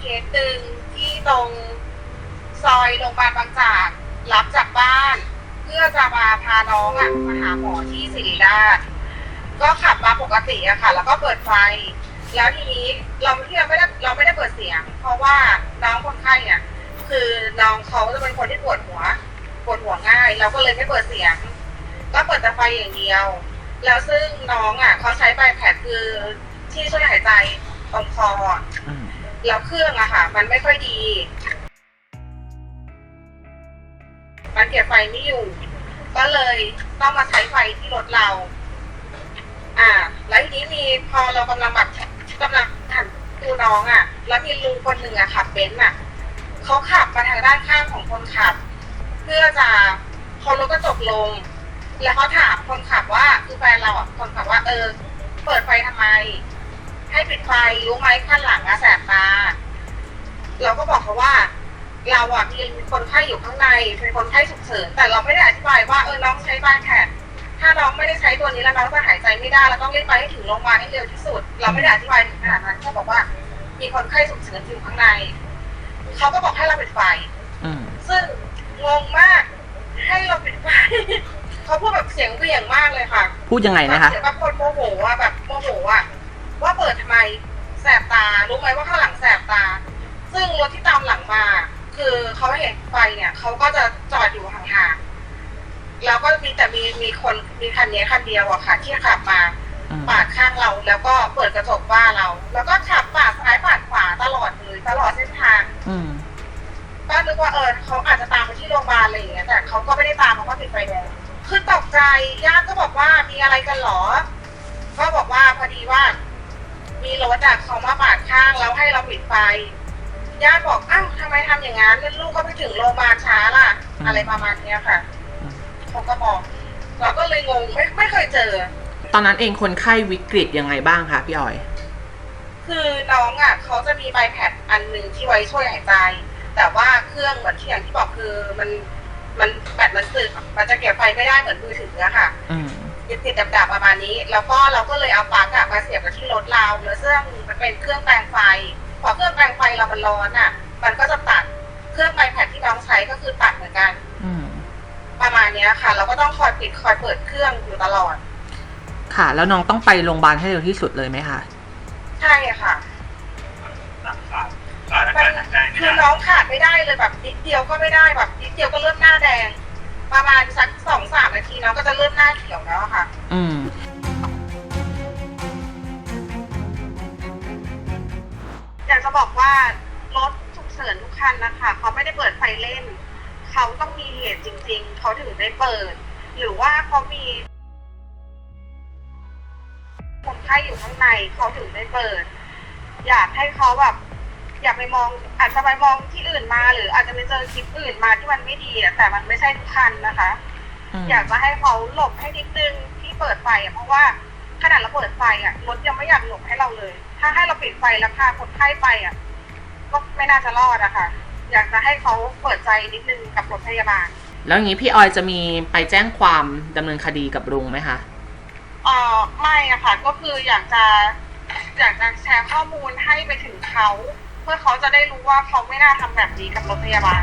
เคสตึงที่ตรงซอยโรงพยาบาลบางจากรับจากบ้าน เพื่อจะมาพาน้องอะมาหาหมอที่ศิริราชก็ขับมาปกติอะค่ะ แล้วก็เปิดไฟ แล้วทีนี้เราที่เราไม่ได้เราไม่ได้เปิดเสียง เพราะว่าน้องคนไข้เนี่ยคือน้องเขาจะเป็นคนที่ปวดหัวปวดหัวง่าย เราก็เลยไม่เปิดเสียง ก็เปิดแต่ไฟอย่างเดียว แล้วซึ่งน้องอะเขาใช้ใบแผดคือที่ช่วยหายใจตรงคอ แล้วเครื่องอะค่ะ มันไม่ค่อยดี มันเก็บไฟไม่อยู่ ก็เลยต้องมาใช้ไฟที่รถเรา อ่า แล้วทีนี้มีพอเรากำลังแบบกำลังหันดูน้องอะแล้วมีลุงคนหนึ่งอะขับเบนซ์อะเขาขับมาทางด้านข้างของคนขับ เพื่อจะเขารถกระจกลง แล้วเขาถามคนขับว่าคือแฟนเราอะคนขับว่าเออ เปิดไฟทำไม ให้ปิดไฟรู้ไหมข้างหลังอะแสบตาเราก็บอกเขาว่า เราอะมีคนไข้อยู่ข้างในเป็นคนไข้ฉุกเฉินแต่เราไม่ได้อธิบายว่าเออน้องใช้บ้านแผนถ้าน้องไม่ได้ใช้ตัวนี้แล้วน้องจะหายใจไม่ได้เราต้องรีบไปให้ถึงโรงพยาบาลให้เร็วที่สุด เราไม่ได้อธิบายถึงขนาดนั้นแค่บอกว่า มีคนไข้ฉุกเฉินอยู่ข้างในเขาก็บอกให้เราปิดไฟอืมซึ่งงงมาก ให้เราปิดไฟเขาพูดแบบเสียงเหวี่ยงมากเลยค่ะ พูดยังไงนะคะเสียงแบบคนโมโหอะแบบโมโหอะ ว่าเปิดทำไมแสบตา รู้ไหมว่าข้างหลังแสบตา ซึ่งรถที่ตามหลังมา คือเขาเห็นไฟเนี่ยเขาก็จะจอดอยู่ห่างๆแล้วก็มีแต่มีมีคนมีคันนี้คันเดียวอะค่ะ ที่ขับมาอืมปาดข้างเราแล้วก็เปิดกระจกว่าเรา แล้วก็ขับปาดซ้ายปาดขวาตลอดเลยตลอดเส้นทางอืมก็นึกว่าเออเขาอาจจะตามไปที่โรงพยาบาลอะไรอย่างเงี้ยแต่เขาก็ไม่ได้ตามเขาก็ติดไฟแดงคือตกใจญาติก็บอกว่ามีอะไรกันเหรอ ก็บอกว่าพอดีว่า มีรถอะเขามาปาดข้างแล้ว ให้เราปิดไฟ ญาติบอกอ้าวทำไมทำอย่างนั้นแล้วลูกก็ไปถึงโรงพยาบาลช้าล่ะอืมอะไรประมาณเนี้ยค่ะอืมเขาก็บอก เราก็เลยงงไม่ไม่เคยเจอ ตอนนั้นเองคนไข้วิกฤตยังไงบ้างคะพี่ออย คือน้องอะเขาจะมีใบแพดอันหนึ่งที่ไว้ช่วยหายใจ แต่ว่าเครื่องเหมือนที่อย่างที่บอกคือมันมันแบตมันสึกมันจะเก็บไฟไม่ได้เหมือนมือถืออะค่ะอืมติดติดดับดับๆประมาณนี้ แล้วก็เราก็เลยเอาปลั๊กอะมาเสียบกับที่รถเราแล้วซึ่งมัน เป็นเครื่องแปลงไฟพอเครื่องแปลงไฟเรามันร้อนอะมันก็จะตัดเครื่องใบแพดที่น้องใช้ก็คือตัดเหมือนกัน อืม ประมาณเนี้ยค่ะ เราก็ต้องคอยปิดคอยเปิดเครื่องอยู่ตลอด ค่ะ แล้วน้องต้องไปโรงพยาบาลให้เร็วที่สุดเลยไหมคะ ใช่ค่ะขาดอามักานรหายใจไม่คือได้น้องขาดไม่ได้เลยแบบนิดเดียวก็ไม่ได้แบบนิดเดียวก็เริ่มหน้าแดง ประมาณสักสองสามนาทีน้องก็จะเริ่มหน้าเขียวแล้วอะค่ะ อืม อยากจะบอกว่ารถฉุกเฉินทุกคันนะคะเขาไม่ได้เปิดไฟเล่น เขาต้องมีเหตุจริง ๆ เขาถึงได้เปิด หรือว่าเขามีคนไข้อยู่ข้างในเขาถึงได้เปิด อยากให้เขาแบบอย่าไปมองอาจจะไปมองที่อื่นมา หรืออาจจะไปเจอคลิปอื่นมาที่มันไม่ดีอะแต่มันไม่ใช่ทุกคันนะคะอืมอยากจะให้เขาหลบให้นิดนึงที่เปิดไฟอะเพราะว่าขนาดเราเปิดไฟอะรถยังไม่อยากหลบให้เราเลย ถ้าให้เราปิดไฟแล้วพาคนไข้ไปอะก็ไม่น่าจะรอดอะค่ะ อยากจะให้เขาเปิดใจนิดนึงกับรถพยาบาล แล้วอย่างนี้พี่ออยจะมีไปแจ้งความดำเนินคดีกับลุงไหมคะ เอ่อไม่อะค่ะ ก็คืออยากจะอยากจะแชร์ข้อมูลให้ไปถึงเขา เพื่อเขาจะได้รู้ว่าเขาไม่น่าทำแบบนี้กับรถพยาบาล